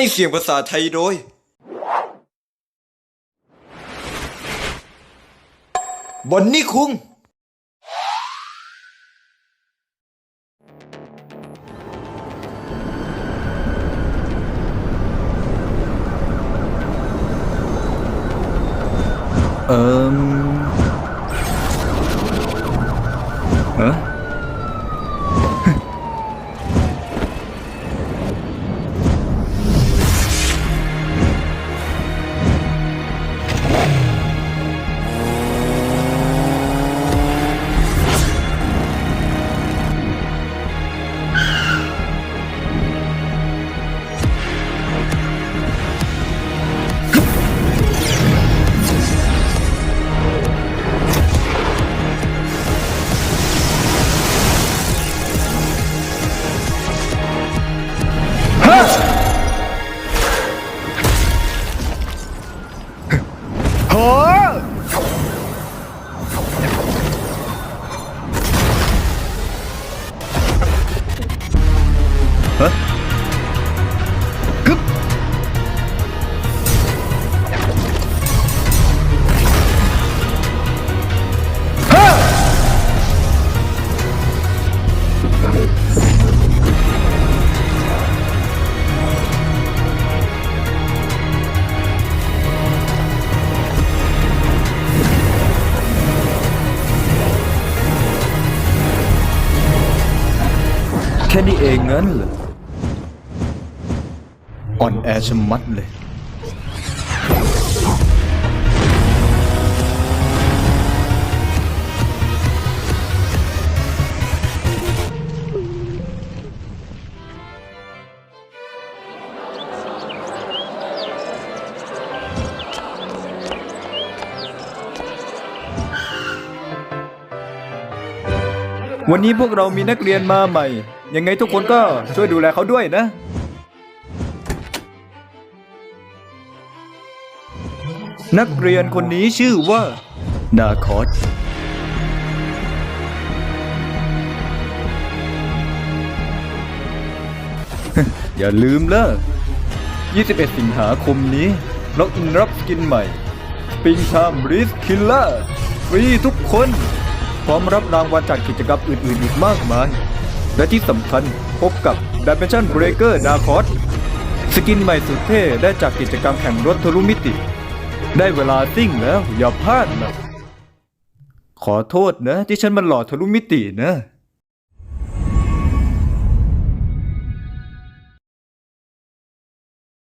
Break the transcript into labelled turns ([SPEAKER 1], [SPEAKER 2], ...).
[SPEAKER 1] ให้เสียงภาษาไทยโดย บอนนี่คุง
[SPEAKER 2] เอิมฮะ ค่นี้เองงั้นเหรออ่อนแอชะมัดเลย วันนี้พวกเรามีนักเรียนมาใหม่ ยังไงทุกคนก็ช่วยดูแลเขาด้วยนะ นักเรียนคนนี้ชื่อว่า นาคอสอย่าลืมเล่ะ21 สิงหาคมนี้ล็อกอินรับสกินใหม่ปิงชามริสคิลเลอร์ฟรีทุกคน พร้อมรับรางวัลจากกิจกรรมอื่นๆอีกมากมาย และที่สำคัญพบกับ Dimension Breaker d a r k o s สกินใหม่สุดเท่ได้จากกิจกรรมแข่งรถทะลุมิติ ได้เวลาซิ่งแล้วอย่าพลาดนะ ขอโทษนะที่ฉันมันหล่อทะลุมิตินะ